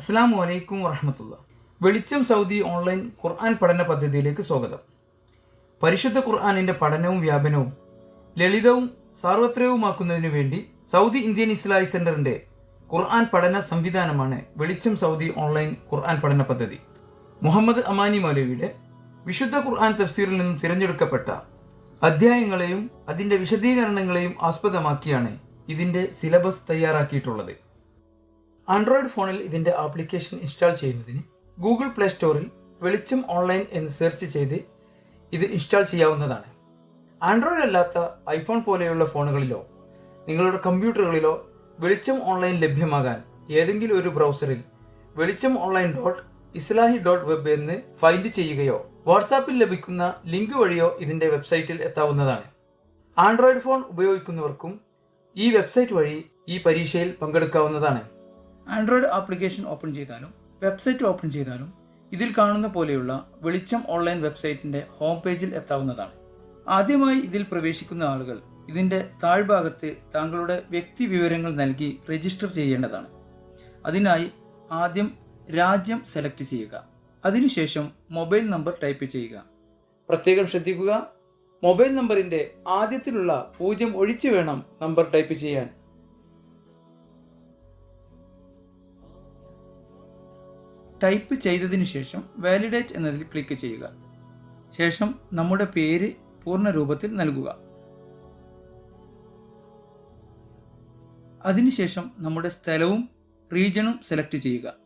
അസ്സാം വലൈക്കും വറഹമത്തുള്ള. വെളിച്ചം സൗദി ഓൺലൈൻ ഖുർആൻ പഠന പദ്ധതിയിലേക്ക് സ്വാഗതം. പരിശുദ്ധ ഖുർആാനിന്റെ പഠനവും വ്യാപനവും ലളിതവും സാർവത്രികവുമാക്കുന്നതിനു വേണ്ടി സൗദി ഇന്ത്യൻ ഇസ്ലാഹി സെന്ററിന്റെ ഖുർആൻ പഠന സംവിധാനമാണ് വെളിച്ചം സൗദി ഓൺലൈൻ ഖുർആൻ പഠന പദ്ധതി. മുഹമ്മദ് അമാനി മൗലവിയുടെ വിശുദ്ധ ഖുർആൻ തഫ്സീറിൽ നിന്നും തിരഞ്ഞെടുക്കപ്പെട്ട അധ്യായങ്ങളെയും അതിന്റെ വിശദീകരണങ്ങളെയും ആസ്പദമാക്കിയാണ് ഇതിന്റെ സിലബസ് തയ്യാറാക്കിയിട്ടുള്ളത്. ആൻഡ്രോയിഡ് ഫോണിൽ ഇതിന്റെ ആപ്ലിക്കേഷൻ ഇൻസ്റ്റാൾ ചെയ്യുന്നതിന് ഗൂഗിൾ പ്ലേ സ്റ്റോറിൽ വെളിച്ചം ഓൺലൈൻ എന്ന് സെർച്ച് ചെയ്ത് ഇത് ഇൻസ്റ്റാൾ ചെയ്യാവുന്നതാണ്. ആൻഡ്രോയിഡ് അല്ലാത്ത ഐഫോൺ പോലെയുള്ള ഫോണുകളിലോ നിങ്ങളുടെ കമ്പ്യൂട്ടറുകളിലോ വെളിച്ചം ഓൺലൈൻ ലഭ്യമാകാൻ ഏതെങ്കിലും ഒരു ബ്രൗസറിൽ Velicham online dot Islahi dot web എന്ന് ഫൈൻഡ് ചെയ്യുകയോ വാട്സാപ്പിൽ ലഭിക്കുന്ന ലിങ്ക് വഴിയോ ഇതിന്റെ വെബ്സൈറ്റിൽ എത്താവുന്നതാണ്. ആൻഡ്രോയിഡ് ഫോൺ ഉപയോഗിക്കുന്നവർക്കും ഈ വെബ്സൈറ്റ് വഴി ഈ പരീക്ഷയിൽ പങ്കെടുക്കാവുന്നതാണ്. ആൻഡ്രോയിഡ് ആപ്ലിക്കേഷൻ ഓപ്പൺ ചെയ്താലും വെബ്സൈറ്റ് ഓപ്പൺ ചെയ്താലും ഇതിൽ കാണുന്ന പോലെയുള്ള വെളിച്ചം ഓൺലൈൻ വെബ്സൈറ്റിന്റെ ഹോം പേജിൽ എത്താവുന്നതാണ്. ആദ്യമായി ഇതിൽ പ്രവേശിക്കുന്ന ആളുകൾ ഇതിന്റെ താഴ്ഭാഗത്ത് താങ്കളുടെ വ്യക്തി വിവരങ്ങൾ നൽകി രജിസ്റ്റർ ചെയ്യേണ്ടതാണ്. അതിനായി ആദ്യം രാജ്യം സെലക്ട് ചെയ്യുക. അതിനുശേഷം മൊബൈൽ നമ്പർ ടൈപ്പ് ചെയ്യുക. പ്രത്യേകം ശ്രദ്ധിക്കുക. മൊബൈൽ നമ്പറിന്റെ ആദ്യത്തിലുള്ള പൂജ്യം ഒഴിച്ചു വേണം നമ്പർ ടൈപ്പ് ചെയ്യാൻ. ടൈപ്പ് ചെയ്തതിനു ശേഷം വാലിഡേറ്റ് എന്നതിൽ ക്ലിക്ക് ചെയ്യുക. ശേഷം നമ്മുടെ പേര് പൂർണ രൂപത്തിൽ നൽകുക അതിനുശേഷം നമ്മുടെ സ്ഥലവും റീജിയണും സെലക്ട് ചെയ്യുക.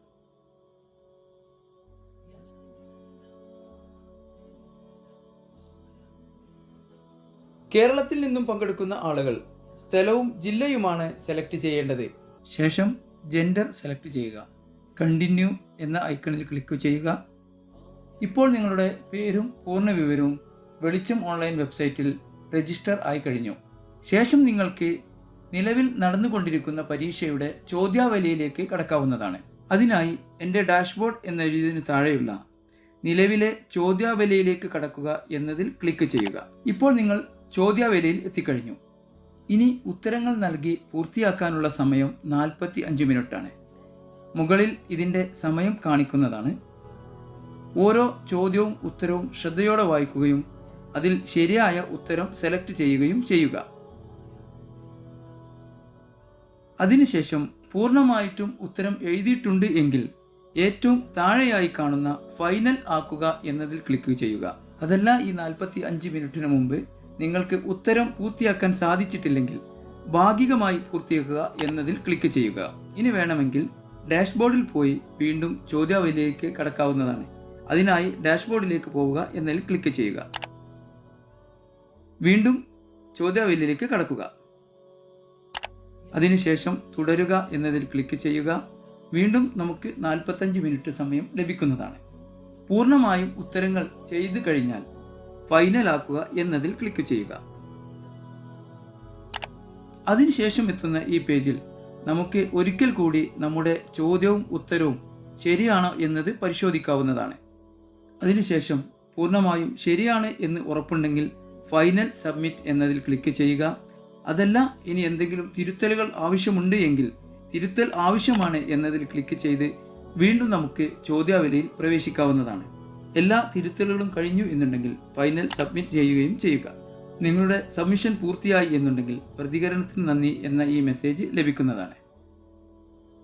കേരളത്തിൽ നിന്നും പങ്കെടുക്കുന്ന ആളുകൾ സ്ഥലവും ജില്ലയുമാണ് സെലക്ട് ചെയ്യേണ്ടത്. ശേഷം ജെൻഡർ സെലക്ട് ചെയ്യുക. കണ്ടിന്യൂ എന്ന ഐക്കണിൽ ക്ലിക്ക് ചെയ്യുക. ഇപ്പോൾ നിങ്ങളുടെ പേരും പൂർണ വിവരവും വെളിച്ചം ഓൺലൈൻ വെബ്സൈറ്റിൽ രജിസ്റ്റർ ആയി കഴിഞ്ഞു. ശേഷം നിങ്ങൾക്ക് നിലവിൽ നടന്നുകൊണ്ടിരിക്കുന്ന പരീക്ഷയുടെ ചോദ്യാവലിയിലേക്ക് കടക്കാവുന്നതാണ്. അതിനായി എന്റെ ഡാഷ്ബോർഡ് എന്ന എഴുതിയതിനു താഴെയുള്ള നിലവിലെ ചോദ്യാവലിയിലേക്ക് കടക്കുക എന്നതിൽ ക്ലിക്ക് ചെയ്യുക. ഇപ്പോൾ നിങ്ങൾ ചോദ്യാവലിയിൽ എത്തിക്കഴിഞ്ഞു. ഇനി ഉത്തരങ്ങൾ നൽകി പൂർത്തിയാക്കാനുള്ള സമയം നാൽപ്പത്തി അഞ്ച് മിനിറ്റാണ് മുകളിൽ ഇതിന്റെ സമയം കാണിക്കുന്നതാണ്. ഓരോ ചോദ്യവും ഉത്തരവും ശ്രദ്ധയോടെ വായിക്കുകയും അതിൽ ശരിയായ ഉത്തരം സെലക്ട് ചെയ്യുകയും ചെയ്യുക. അതിനുശേഷം പൂർണമായിട്ടും ഉത്തരം എഴുതിയിട്ടുണ്ട് എങ്കിൽ ഏറ്റവും താഴെയായി കാണുന്ന ഫൈനൽ ആക്കുക എന്നതിൽ ക്ലിക്ക് ചെയ്യുക. അതല്ല ഈ നാൽപ്പത്തി അഞ്ച് മിനിറ്റിന് മുമ്പ് നിങ്ങൾക്ക് ഉത്തരം പൂർത്തിയാക്കാൻ സാധിച്ചിട്ടില്ലെങ്കിൽ ഭാഗികമായി പൂർത്തിയാക്കുക എന്നതിൽ ക്ലിക്ക് ചെയ്യുക. ഇനി വേണമെങ്കിൽ ഡാഷ്ബോർഡിൽ പോയി വീണ്ടും ചോദ്യാവലിയിലേക്ക് കടക്കാവുന്നതാണ്. അതിനായി ഡാഷ്ബോർഡിലേക്ക് പോവുക എന്നതിൽ ക്ലിക്ക് ചെയ്യുക. വീണ്ടും ചോദ്യാവലിയിലേക്ക് കടക്കുക. അതിനുശേഷം തുടരുക എന്നതിൽ ക്ലിക്ക് ചെയ്യുക. വീണ്ടും നമുക്ക് നാൽപ്പത്തഞ്ച് മിനിറ്റ് സമയം ലഭിക്കുന്നതാണ്. പൂർണമായും ഉത്തരങ്ങൾ ചെയ്തു കഴിഞ്ഞാൽ ഫൈനൽ ആക്കുക എന്നതിൽ ക്ലിക്ക് ചെയ്യുക. അതിനുശേഷം എത്തുന്ന ഈ പേജിൽ നമുക്ക് ഒരിക്കൽ കൂടി നമ്മുടെ ചോദ്യവും ഉത്തരവും ശരിയാണോ എന്നത് പരിശോധിക്കാവുന്നതാണ്. അതിനുശേഷം പൂർണമായും ശരിയാണ് എന്ന് ഉറപ്പുണ്ടെങ്കിൽ ഫൈനൽ സബ്മിറ്റ് എന്നതിൽ ക്ലിക്ക് ചെയ്യുക. അതല്ല ഇനി എന്തെങ്കിലും തിരുത്തലുകൾ ആവശ്യമുണ്ട് എങ്കിൽ തിരുത്തൽ ആവശ്യമാണ് എന്നതിൽ ക്ലിക്ക് ചെയ്ത് വീണ്ടും നമുക്ക് ചോദ്യാവലിയിൽ പ്രവേശിക്കാവുന്നതാണ്. എല്ലാ തിരുത്തലുകളും കഴിഞ്ഞു എന്നുണ്ടെങ്കിൽ ഫൈനൽ സബ്മിറ്റ് ചെയ്യുകയും ചെയ്യുക. നിങ്ങളുടെ സബ്മിഷൻ പൂർത്തിയായി എന്നുണ്ടെങ്കിൽ പ്രതികരണത്തിന് നന്ദി എന്ന ഈ മെസ്സേജ് ലഭിക്കുന്നതാണ്.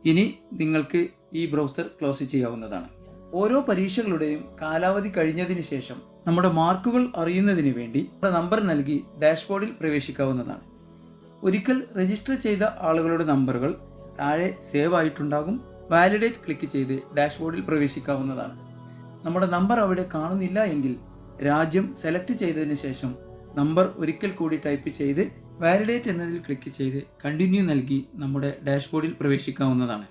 ഇനി നിങ്ങൾക്ക് ഈ ബ്രൗസർ ക്ലോസ് ചെയ്യാവുന്നതാണ്. ഓരോ പരീക്ഷകളുടെയും കാലാവധി കഴിഞ്ഞതിന് ശേഷം നമ്മുടെ മാർക്കുകൾ അറിയുന്നതിന് വേണ്ടി നമ്മുടെ നമ്പർ നൽകി ഡാഷ്ബോർഡിൽ പ്രവേശിക്കാവുന്നതാണ്. ഒരിക്കൽ രജിസ്റ്റർ ചെയ്ത ആളുകളുടെ നമ്പറുകൾ താഴെ സേവ് ആയിട്ടുണ്ടാകും. വാലിഡേറ്റ് ക്ലിക്ക് ചെയ്ത് ഡാഷ്ബോർഡിൽ പ്രവേശിക്കാവുന്നതാണ്. നമ്മുടെ നമ്പർ അവിടെ കാണുന്നില്ല എങ്കിൽ രാജ്യം സെലക്ട് ചെയ്തതിന് ശേഷം നമ്പർ ഒരിക്കൽ കൂടി ടൈപ്പ് ചെയ്ത് വാലിഡേറ്റ് എന്നതിൽ ക്ലിക്ക് ചെയ്ത് കണ്ടിന്യൂ നൽകി നമ്മുടെ ഡാഷ്ബോർഡിൽ പ്രവേശിക്കാവുന്നതാണ്.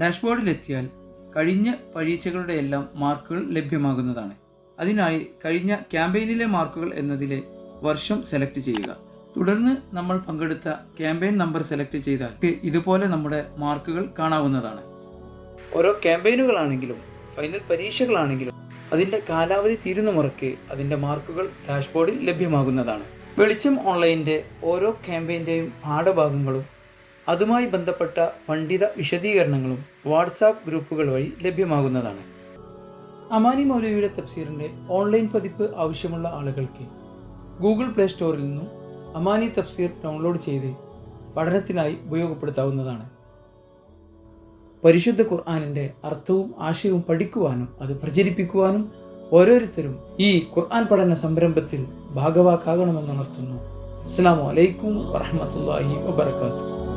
ഡാഷ്ബോർഡിലെത്തിയാൽ കഴിഞ്ഞ പരീക്ഷകളുടെ എല്ലാം മാർക്കുകൾ ലഭ്യമാകുന്നതാണ്. അതിനായി കഴിഞ്ഞ ക്യാമ്പയിനിലെ മാർക്കുകൾ എന്നതിലെ വർഷം സെലക്ട് ചെയ്യുക. തുടർന്ന് നമ്മൾ പങ്കെടുത്ത ക്യാമ്പയിൻ നമ്പർ സെലക്ട് ചെയ്താൽ ഇതുപോലെ നമ്മുടെ മാർക്കുകൾ കാണാവുന്നതാണ്. ഓരോ ക്യാമ്പയിനുകളാണെങ്കിലും ഫൈനൽ പരീക്ഷകളാണെങ്കിലും അതിന്റെ കാലാവധി തീരുന്ന മുറയ്ക്ക് അതിന്റെ മാർക്കുകൾ ഡാഷ്ബോർഡിൽ ലഭ്യമാകുന്നതാണ്. വെളിച്ചം ഓൺലൈന്റെ ഓരോ ക്യാമ്പയിന്റെയും പാഠഭാഗങ്ങളും അതുമായി ബന്ധപ്പെട്ട പണ്ഡിത വിശദീകരണങ്ങളും വാട്സാപ്പ് ഗ്രൂപ്പുകൾ വഴി ലഭ്യമാകുന്നതാണ്. അമാനി മൗലവിയുടെ തഫ്സീറിന്റെ ഓൺലൈൻ പതിപ്പ് ആവശ്യമുള്ള ആളുകൾക്ക് ഗൂഗിൾ പ്ലേ സ്റ്റോറിൽ നിന്നും അമാനി തഫ്സീർ ഡൗൺലോഡ് ചെയ്ത് പഠനത്തിനായി ഉപയോഗപ്പെടുത്താവുന്നതാണ്. പരിശുദ്ധ ഖുർആാനിന്റെ അർത്ഥവും ആശയവും പഠിക്കുവാനും അത് പ്രചരിപ്പിക്കുവാനും ഓരോരുത്തരും ഈ ഖുർആൻ പഠന സംരംഭത്തിൽ ഭാഗവാക്കാകണമെന്നുണർത്തുന്നു. അസ്സാം വലൈക്കും വറഹമത്തല്ലാഹി വബർക്കാത്തു